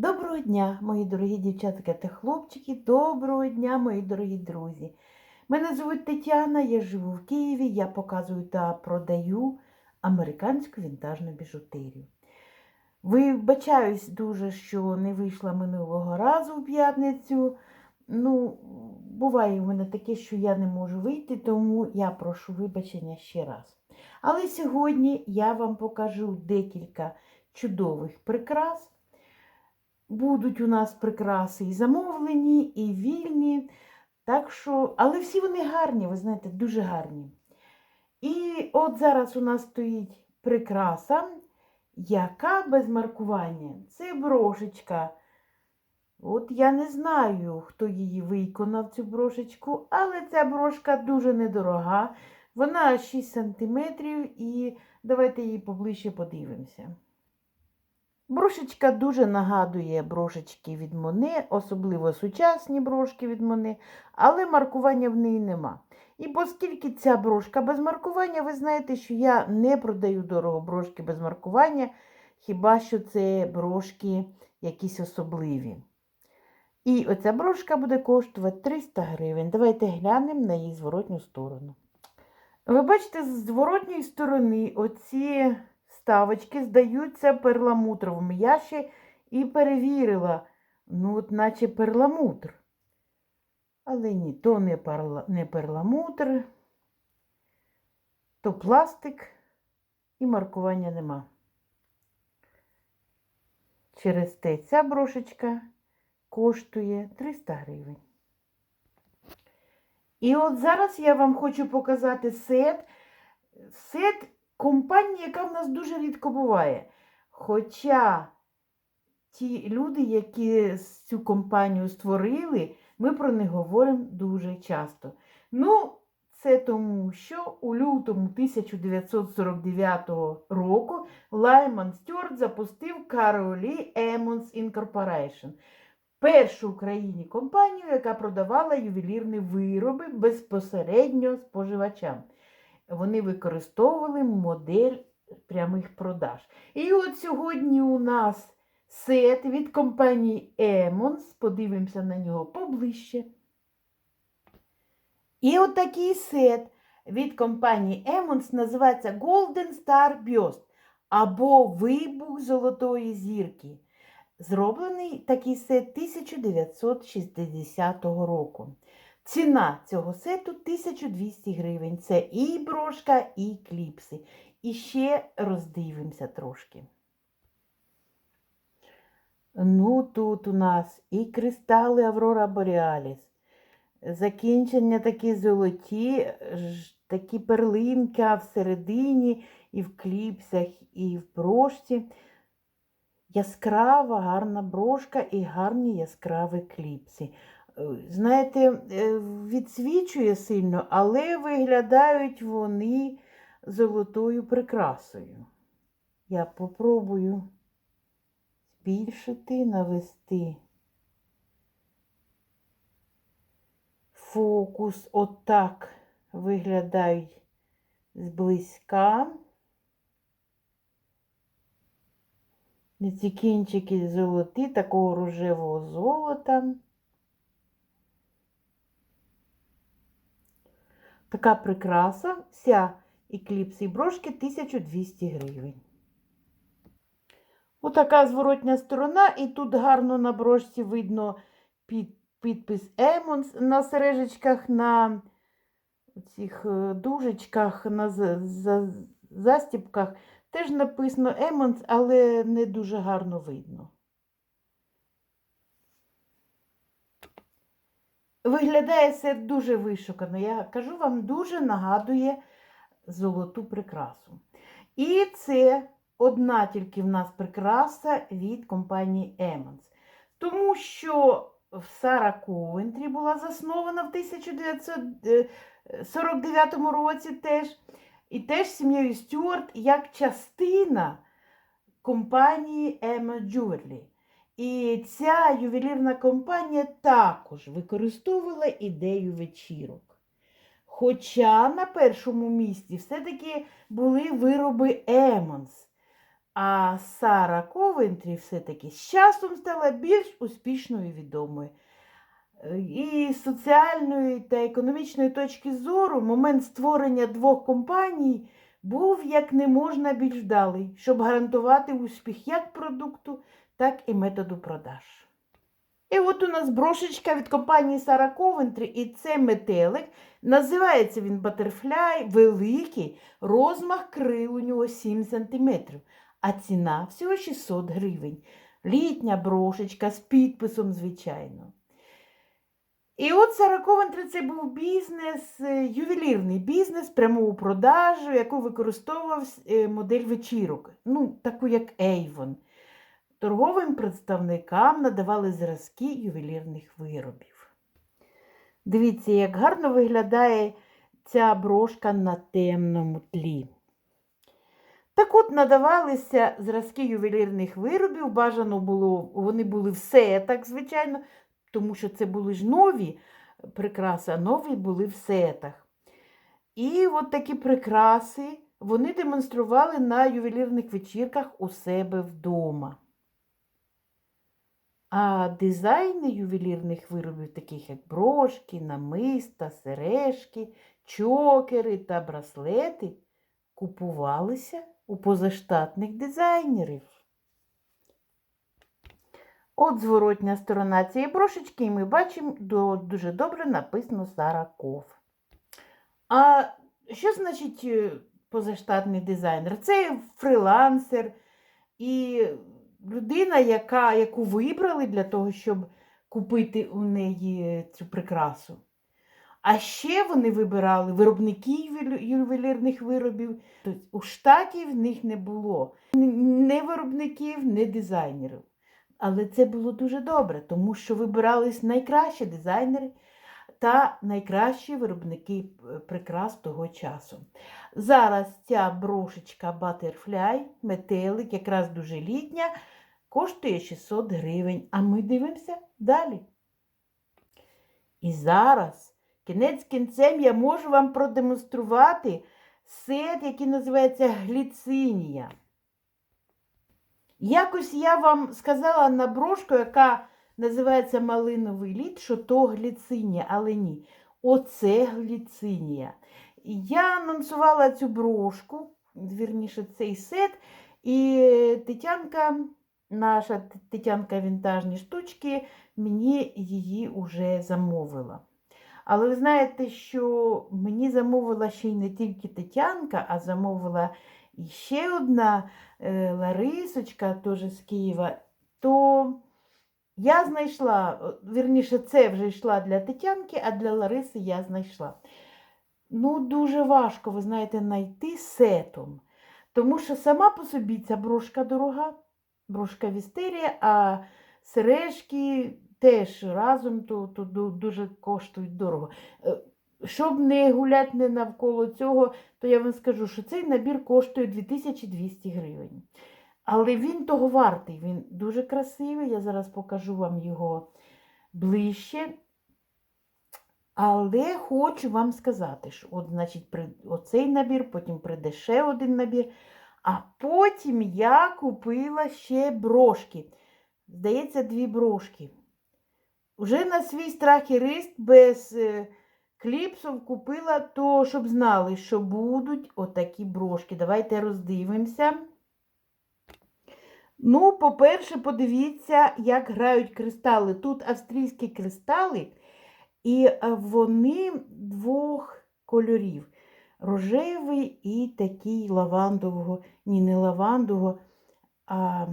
Доброго дня, мої дорогі дівчатка та хлопчики. Доброго дня, мої дорогі друзі. Мене звуть Тетяна, я живу в Києві, я показую та продаю американську вінтажну біжутерію. Вибачаюсь дуже, що не вийшла минулого разу в п'ятницю. Ну, буває в мене таке, що я не можу вийти, тому я прошу вибачення ще раз. Але сьогодні я вам покажу декілька чудових прикрас. Будуть у нас прикраси і замовлені, і вільні. Так що, але всі вони гарні, ви знаєте, дуже гарні. І от зараз у нас стоїть прикраса, яка без маркування. Це брошечка. От я не знаю, хто її виконав, цю брошечку, але ця брошка дуже недорога. Вона 6 см і давайте її поближче подивимося. Брошечка дуже нагадує брошечки від Моне, особливо сучасні брошки від Моне, але маркування в неї нема. І оскільки ця брошка без маркування, ви знаєте, що я не продаю дорого брошки без маркування, хіба що це брошки якісь особливі. І оця брошка буде коштувати 300 гривень. Давайте глянемо на її зворотню сторону. Ви бачите, з зворотньої сторони оці ставочки здаються перламутровими. Я ще і перевірила, ну, от наче перламутр. Але ні, то не, парла, не перламутр, то пластик і маркування нема. Через те ця брошечка коштує 300 гривень. І от зараз я вам хочу показати сет. Сет компанії, яка в нас дуже рідко буває. Хоча ті люди, які цю компанію створили, ми про них говоримо дуже часто. Ну, це тому, що у лютому 1949 року Лайман Стюарт запустив Caroli Emmons Incorporation. Першу в Україні компанію, яка продавала ювелірні вироби безпосередньо споживачам вони використовували модель прямих продаж. І от сьогодні у нас сет від компанії Емонс. Подивимося на нього поближче. І от такий сет від компанії Емонс називається Golden Star Bust або Вибух Золотої зірки. Зроблений такий сет 1960 року. Ціна цього сету 1200 гривень. Це і брошка, і кліпси. І ще роздивимося трошки. Ну, тут у нас і кристали Аврора Боріаліс. Закінчення такі золоті, такі перлинки всередині, і в кліпсах, і в брошці. Яскрава, гарна брошка і гарні яскраві кліпси. Знаєте, відсвічує сильно, але виглядають вони золотою прикрасою. Я попробую збільшити, навести фокус отак виглядають зблизька. Ці кінчики золоті, такого рожевого золота. Така прикраса, вся і кліпси і брошки 1200 гривень. Отака зворотня сторона, і тут гарно на брошці видно під, підпис Емонс на сережечках, на цих дужечках, на застіпках. Теж написано Емонс, але не дуже гарно видно. Виглядає це дуже вишукано. Я кажу вам, дуже нагадує золоту прикрасу. І це одна тільки в нас прикраса від компанії Емонс. Тому що в Сара Ковентрі була заснована в 1949 році теж. І теж сім'єю Стюарт як частина компанії Emma Jewelry. І ця ювелірна компанія також використовувала ідею вечірок. Хоча на першому місці все-таки були вироби Емонс. А Сара Ковентрі все-таки з часом стала більш успішною і відомою. І з соціальної та економічної точки зору момент створення двох компаній був як не можна більш вдалий, щоб гарантувати успіх як продукту, так і методу продаж. І от у нас брошечка від компанії Сара Ковентрі, і це метелик. Називається він Butterfly, великий, розмах крил у нього 7 см, а ціна всього 600 гривень. Літня брошечка з підписом, звичайно. І от Сара Ковентрі це був бізнес, е, ювелірний бізнес, пряму продажу, яку використовував е, модель вечірок, ну, таку як Avon. Торговим представникам надавали зразки ювелірних виробів. Дивіться, як гарно виглядає ця брошка на темному тлі. Так от надавалися зразки ювелірних виробів, бажано було, вони були все так, звичайно, тому що це були ж нові прикраси, а нові були в сетах. І от такі прикраси вони демонстрували на ювелірних вечірках у себе вдома. А дизайни ювелірних виробів, таких як брошки, намиста, сережки, чокери та браслети, купувалися у позаштатних дизайнерів. От зворотня сторона цієї брошечки, і ми бачимо дуже добре написано Сара Ков. А що значить е, позаштатний дизайнер? Це фрилансер і людина, яка, яку вибрали для того, щоб купити у неї цю прикрасу. А ще вони вибирали виробників ювелірних виробів. Тобто у штаті в них не було н- не виробників, не дизайнерів. Але це було дуже добре, тому що вибирались найкращі дизайнери та найкращі виробники е, прикрас того часу. Зараз ця брошечка Butterfly, метелик, якраз дуже літня, коштує 600 гривень. А ми дивимося далі. І зараз, кінець кінцем, я можу вам продемонструвати сет, який називається гліцинія. Якось я вам сказала на брошку, яка називається малиновий лід, що то гліцинія, але ні. Оце гліцинія. Я анонсувала цю брошку, вірніше, цей сет, і Тетянка, наша Тетянка вінтажні штучки, мені її вже замовила. Але ви знаєте, що мені замовила ще й не тільки Тетянка, а замовила ще одна е, Ларисочка, теж з Києва, то я знайшла, вірніше, це вже йшла для Тетянки, а для Лариси я знайшла. Ну, дуже важко, ви знаєте, знайти сетом. Тому що сама по собі ця брошка дорога, брошка Вістерія, а сережки теж разом то, то дуже коштують дорого. Е, Щоб не гуляти не навколо цього, то я вам скажу, що цей набір коштує 2200 гривень. Але він того вартий, він дуже красивий. Я зараз покажу вам його ближче. Але хочу вам сказати, що от, значить, при, оцей набір, потім прийде ще один набір. А потім я купила ще брошки. Здається, дві брошки. Уже на свій страх і риск без е, кліпсів купила, то щоб знали, що будуть отакі брошки. Давайте роздивимося. Ну, по-перше, подивіться, як грають кристали. Тут австрійські кристали, і е, вони двох кольорів. Рожевий і такий лавандового, ні, не лавандового, а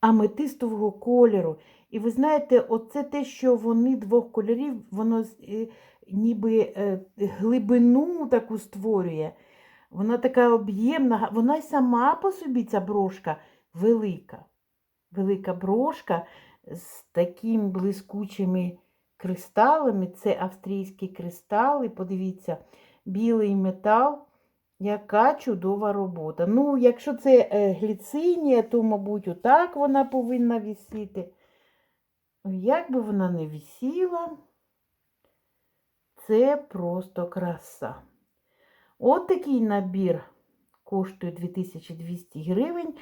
аметистового кольору. І ви знаєте, оце те, що вони двох кольорів, воно е, ніби е, глибину таку створює. Вона така об'ємна, вона й сама по собі ця брошка велика. Велика брошка з такими блискучими кристалами. Це австрійські кристали. Подивіться, білий метал. Яка чудова робота. Ну, якщо це е, гліцинія, то, мабуть, отак вона повинна висіти. Як би вона не висіла, це просто краса. От такий набір коштує 2200 гривень,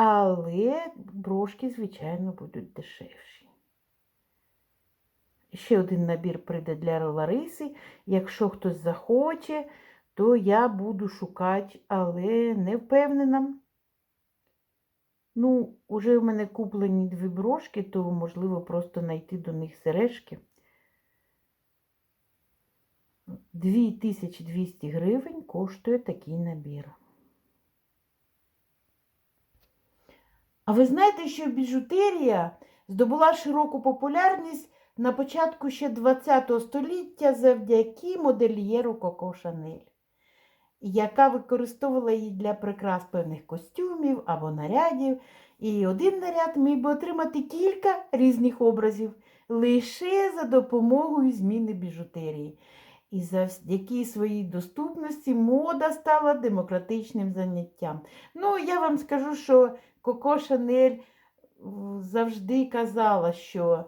але брошки, звичайно, будуть дешевші. Ще один набір прийде для Лариси. Якщо хтось захоче, то я буду шукати, але не впевнена. Ну, уже в мене куплені дві брошки, то можливо просто знайти до них сережки. 2200 гривень коштує такий набір. А ви знаєте, що біжутерія здобула широку популярність на початку ще ХХ століття завдяки модельєру Коко Шанель, яка використовувала її для прикрас певних костюмів або нарядів. І один наряд міг би отримати кілька різних образів лише за допомогою зміни біжутерії. І завдяки своїй доступності мода стала демократичним заняттям. Ну, я вам скажу, що Коко Шанель завжди казала, що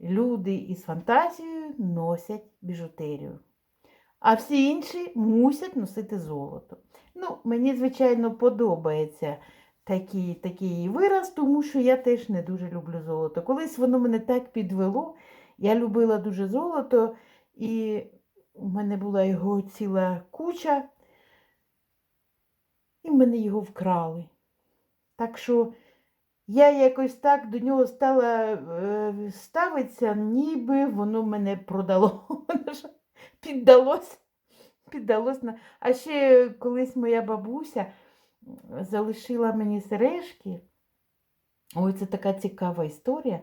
люди із фантазією носять біжутерію, а всі інші мусять носити золото. Ну, мені, звичайно, подобається такий, такий вираз, тому що я теж не дуже люблю золото. Колись воно мене так підвело, я любила дуже золото, і у мене була його ціла куча, і в мене його вкрали. Так що я якось так до нього стала е, ставитися, ніби воно мене продало. Воно піддалось. на... А ще колись моя бабуся залишила мені сережки. Ой, це така цікава історія.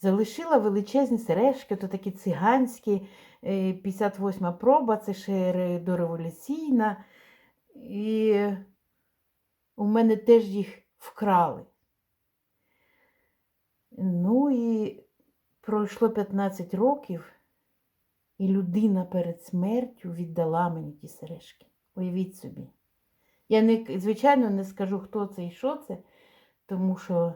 Залишила величезні сережки, то такі циганські, 58 проба, це ще дореволюційна. І у мене теж їх вкрали. Ну і пройшло 15 років, і людина перед смертю віддала мені ті сережки. Уявіть собі. Я, не, звичайно, не скажу, хто це і що це, тому що.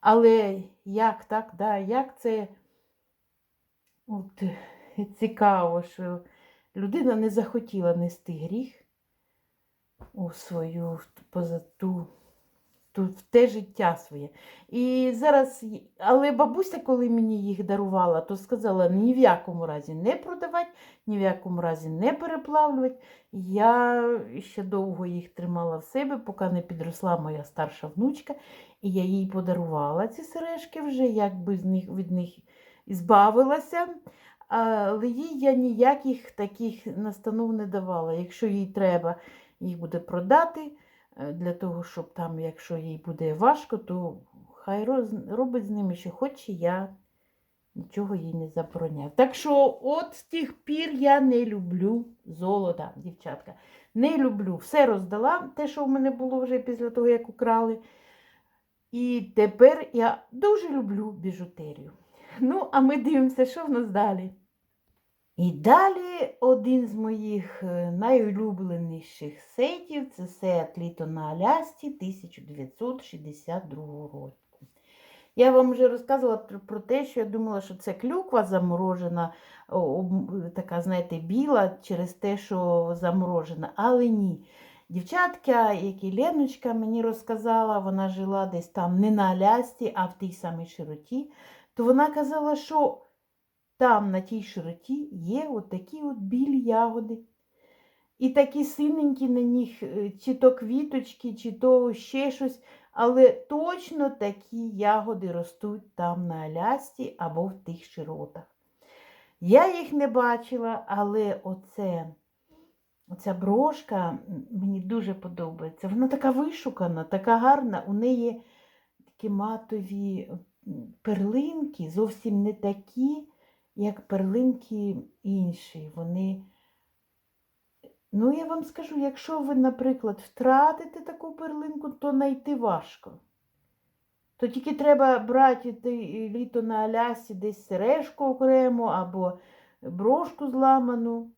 Але як так, да, як це От, цікаво, що людина не захотіла нести гріх у свою поза ту тут в те життя своє. І зараз, Але бабуся, коли мені їх дарувала, то сказала ні в якому разі не продавати, ні в якому разі не переплавлювати. Я ще довго їх тримала в себе, поки не підросла моя старша внучка, і я їй подарувала ці сережки вже, якби з них, від них збавилася. Але їй я ніяких таких настанов не давала. Якщо їй треба, їх буде продати. Е, для того, щоб там, якщо їй буде важко, то хай робить з ними, що хоче, я нічого їй не забороняю. Так що, от з тих пір я не люблю золота, дівчатка. Не люблю. Все роздала, те, що в мене було вже після того, як украли. І тепер я дуже люблю біжутерію. Ну, а ми дивимося, що в нас далі. І далі один з моїх е, найулюбленіших сетів це сет Літо на Алясці 1962 року. Я вам вже розказувала про те, що я думала, що це клюква заморожена, така, знаєте, біла через те, що заморожена, але ні. Дівчатка, як і Леночка мені розказала, вона жила десь там не на Алясці, а в тій самій широті, то вона казала, що там, на тій широті, є от такі от білі ягоди. І такі синенькі на них, е, чи то квіточки, чи то ще щось. Але точно такі ягоди ростуть там на Алясці або в тих широтах. Я їх не бачила, але оце, оця брошка мені дуже подобається. Вона така вишукана, така гарна. У неї такі матові перлинки, зовсім не такі як перлинки інші. Вони, ну, я вам скажу, якщо ви, наприклад, втратите таку перлинку, то знайти важко. То тільки треба брати літо на Алясі десь сережку окремо або брошку зламану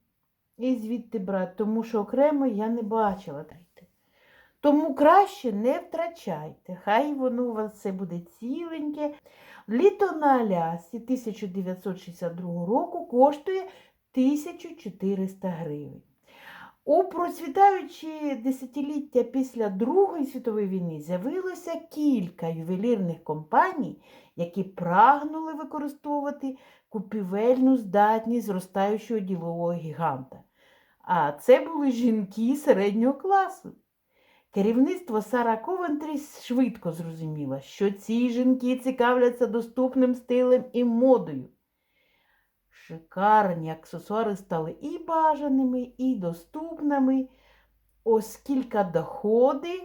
і звідти брати, тому що окремо я не бачила. Тому краще не втрачайте, хай воно у вас все буде ціленьке. Літо на Алясі 1962 року коштує 1400 гривень. У процвітаючі десятиліття після Другої світової війни з'явилося кілька ювелірних компаній, які прагнули використовувати купівельну здатність зростаючого ділового гіганта. А це були жінки середнього класу. Керівництво Сара Ковентрі швидко зрозуміло, що ці жінки цікавляться доступним стилем і модою. Шикарні аксесуари стали і бажаними, і доступними, оскільки доходи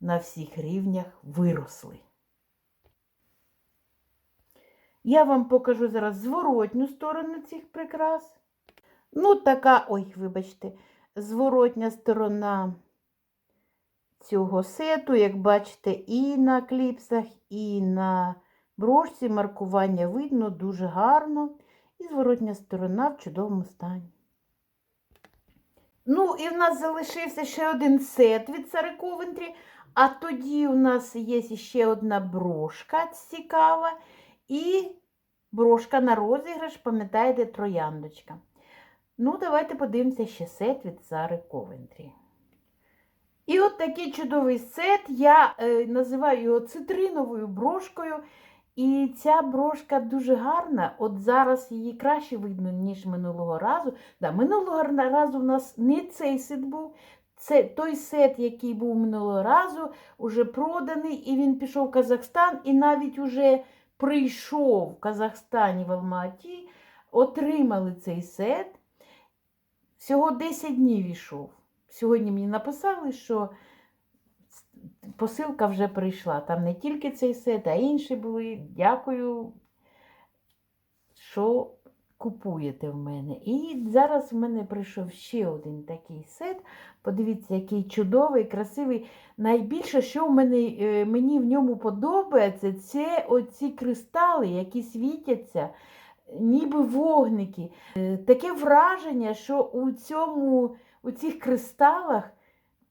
на всіх рівнях виросли. Я вам покажу зараз зворотню сторону цих прикрас. Ну, така, ой, вибачте, зворотня сторона цього сету, як бачите, і на кліпсах, і на брошці маркування видно дуже гарно. І зворотня сторона в чудовому стані. Ну, і в нас залишився ще один сет від Сари Ковентрі, а тоді у нас є ще одна брошка цікава. І брошка на розіграш, пам'ятаєте, трояндочка. Ну, давайте подивимося ще сет від Сари Ковентрі. І от такий чудовий сет. Я е, називаю його цитриновою брошкою. І ця брошка дуже гарна. От зараз її краще видно, ніж минулого разу. Да, Минулого разу в нас не цей сет був. Це той сет, який був минулого разу, уже проданий, і він пішов в Казахстан, і навіть уже прийшов в Казахстані в Алматі, отримали цей сет. Всього 10 днів ішов. Сьогодні мені написали, що посилка вже прийшла. Там не тільки цей сет, а інші були. Дякую, що купуєте в мене. І зараз в мене прийшов ще один такий сет. Подивіться, який чудовий, красивий. Найбільше, що в мене, е, мені в ньому подобається, це оці кристали, які світяться. Ніби вогники. Е, Таке враження, що у цьому, у цих кристалах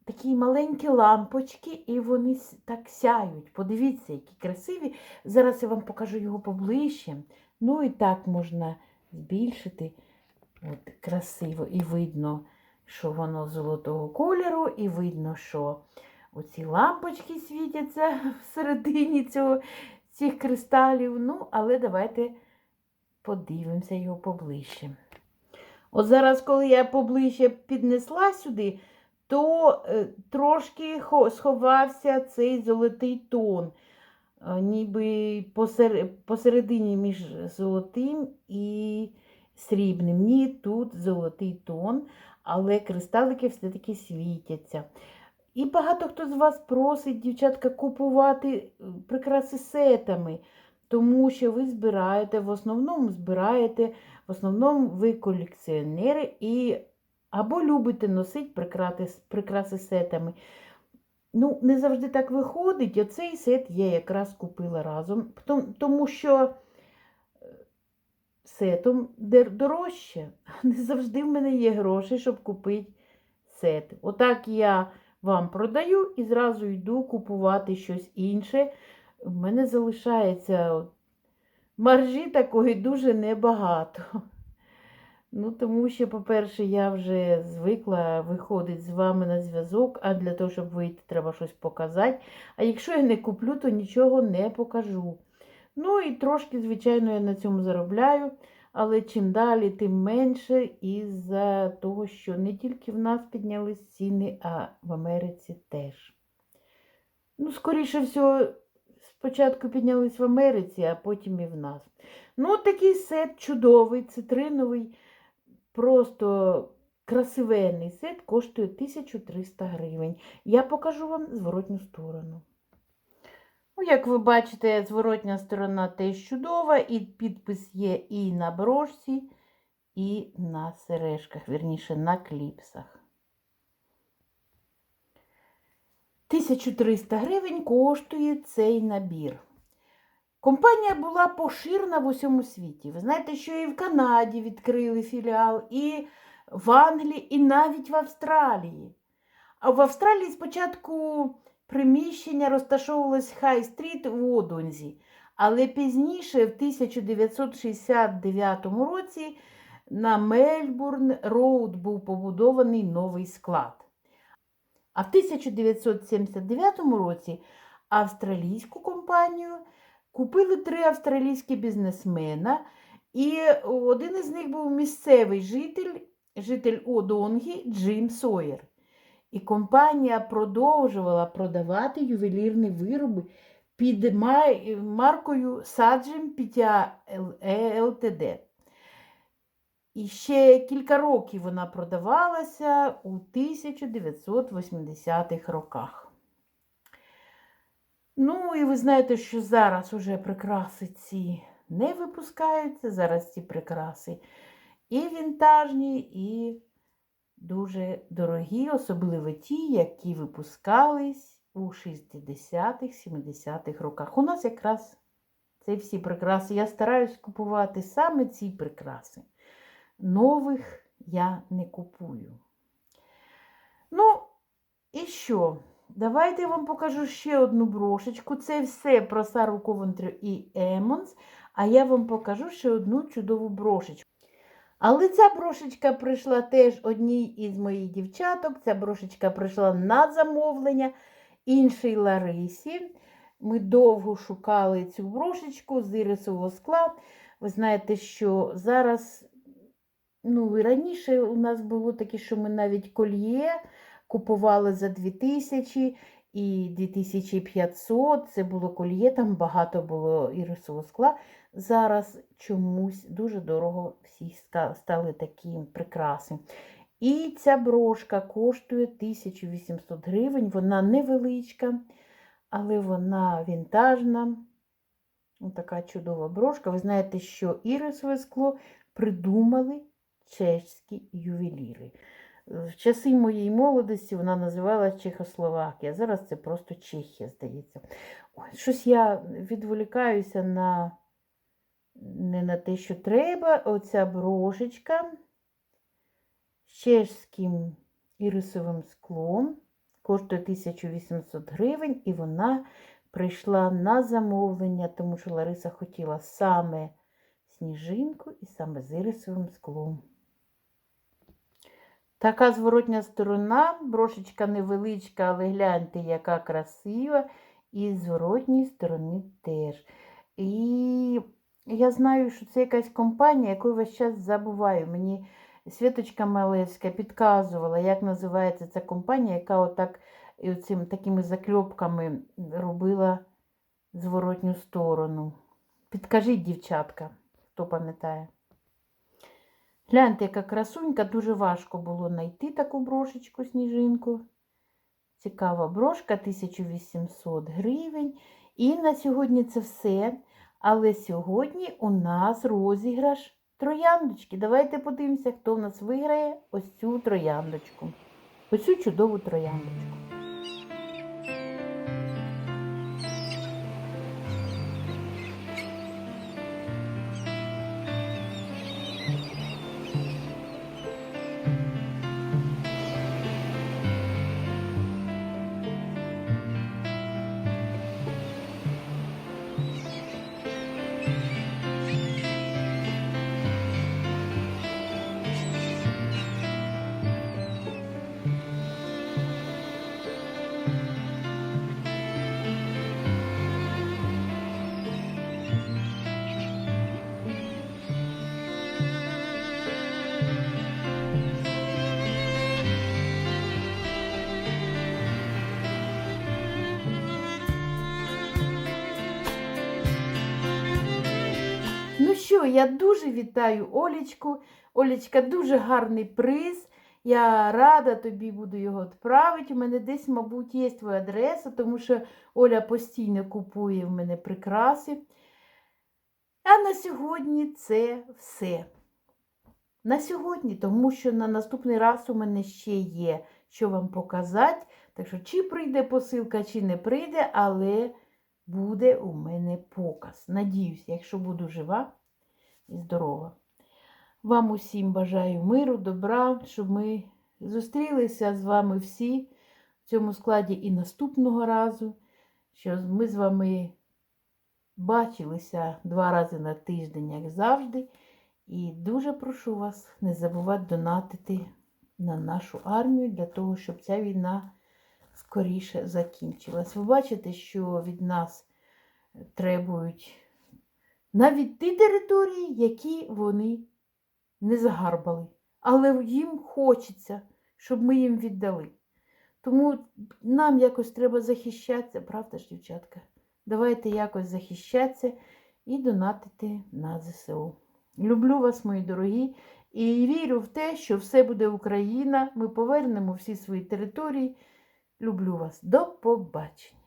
такі маленькі лампочки, і вони так сяють. Подивіться, які красиві. Зараз я вам покажу його поближче. Ну і так можна збільшити. От, красиво. І видно, що воно золотого кольору, і видно, що оці лампочки світяться всередині цього, цих кристалів. Ну, але давайте подивимося його поближче. От зараз, коли я поближче піднесла сюди, то е, трошки сховався цей золотий тон, е, ніби посер... посередині між золотим і срібним. Ні, тут золотий тон, але кристалики все-таки світяться. І багато хто з вас просить, дівчатка, купувати е, прикраси сетами, тому що ви збираєте, в основному збираєте, в основному ви колекціонери і або любите носити прикрати, прикраси сетами. Ну, не завжди так виходить. Оцей сет я якраз купила разом, тому що е, сетом дорожче. Не завжди в мене є гроші, щоб купити сет. Отак я вам продаю і зразу йду купувати щось інше. В мене залишається маржі такої дуже небагато. Ну, тому що, по-перше, я вже звикла виходити з вами на зв'язок, а для того, щоб вийти, треба щось показати. А якщо я не куплю, то нічого не покажу. Ну і трошки, звичайно, я на цьому заробляю, але чим далі, тим менше, із-за того, що не тільки в нас піднялись ціни, а в Америці теж. Ну, скоріше всього, спочатку піднялись в Америці, а потім і в нас. Ну, от такий сет чудовий, цитриновий, просто красивенний сет коштує 1300 гривень. Я покажу вам зворотню сторону. Ну, як ви бачите, зворотня сторона теж чудова, і підпис є і на брошці, і на сережках, вірніше, на кліпсах. 1300 гривень коштує цей набір. Компанія була поширена в усьому світі. Ви знаєте, що і в Канаді відкрили філіал, і в Англії, і навіть в Австралії. А в Австралії спочатку приміщення розташовувалось Хай-стріт в Одонзі, але пізніше, в 1969 році, на Мельбурн Роуд був побудований новий склад. А в 1979 році австралійську компанію купили три австралійські бізнесмена, і один із них був місцевий житель, житель Одонгі Джим Сойер. І компанія продовжувала продавати ювелірні вироби під маркою Саджем Пітя ЛТД. І ще кілька років вона продавалася у 1980-х роках. Ну, і ви знаєте, що зараз уже прикраси ці не випускаються. Зараз ці прикраси і вінтажні, і дуже дорогі, особливо ті, які випускались у 60-х, 70-х роках. У нас якраз це всі прикраси. Я стараюсь купувати саме ці прикраси. Нових я не купую. Ну, і що? Давайте я вам покажу ще одну брошечку. Це все про Сару Ковентрю і Емонс. А я вам покажу ще одну чудову брошечку. Але ця брошечка прийшла теж одній із моїх дівчаток. Ця брошечка прийшла на замовлення іншій Ларисі. Ми довго шукали цю брошечку з ірисового скла. Ви знаєте, що зараз, ну і раніше у нас було таке, що ми навіть кольє купували за 2000 і 2500. Це було кольє, там багато було ірисового скла. Зараз чомусь дуже дорого всі стали такі прикраси. І ця брошка коштує 1800 гривень. Вона невеличка, але вона вінтажна. Ось така чудова брошка. Ви знаєте, що ірисове скло придумали чеські ювеліри. В часи моєї молодості вона називалася Чехословакія. Зараз це просто Чехія, здається. Ой, щось я відволікаюся на не на те, що треба. Оця брошечка з чешським ірисовим склом. Коштує 1800 гривень, і вона прийшла на замовлення, тому що Лариса хотіла саме сніжинку і саме з ірисовим склом. Така зворотня сторона, брошечка невеличка, але гляньте, яка красива. І з зворотньої сторони теж. І я знаю, що це якась компанія, яку весь час забуваю. Мені Світочка Малевська підказувала, як називається ця компанія, яка отак і оцим, такими закльопками робила зворотню сторону. Підкажіть, дівчатка, хто пам'ятає. Гляньте, яка красунька, дуже важко було знайти таку брошечку, сніжинку. Цікава брошка, 1800 гривень. І на сьогодні це все. Але сьогодні у нас розіграш трояндочки. Давайте подивимося, хто в нас виграє ось цю трояндочку. Ось цю чудову трояндочку. Що, я дуже вітаю Олічку. Олічка, дуже гарний приз. Я рада тобі буду його відправити. У мене десь, мабуть, є твоя адреса, тому що Оля постійно купує в мене прикраси. А на сьогодні це все. На сьогодні, тому що на наступний раз у мене ще є, що вам показати. Так що, чи прийде посилка, чи не прийде, але буде у мене показ. Надіюсь, якщо буду жива і здорова. Вам усім бажаю миру, добра, щоб ми зустрілися з вами всі в цьому складі і наступного разу, що ми з вами бачилися два рази на тиждень, як завжди. І дуже прошу вас не забувати донатити на нашу армію для того, щоб ця війна скоріше закінчилась. Ви бачите, що від нас требують навіть ті території, які вони не загарбали. Але їм хочеться, щоб ми їм віддали. Тому нам якось треба захищатися, правда ж, дівчатка? Давайте якось захищатися і донатити на ЗСУ. Люблю вас, мої дорогі, і вірю в те, що все буде Україна. Ми повернемо всі свої території. Люблю вас. До побачення.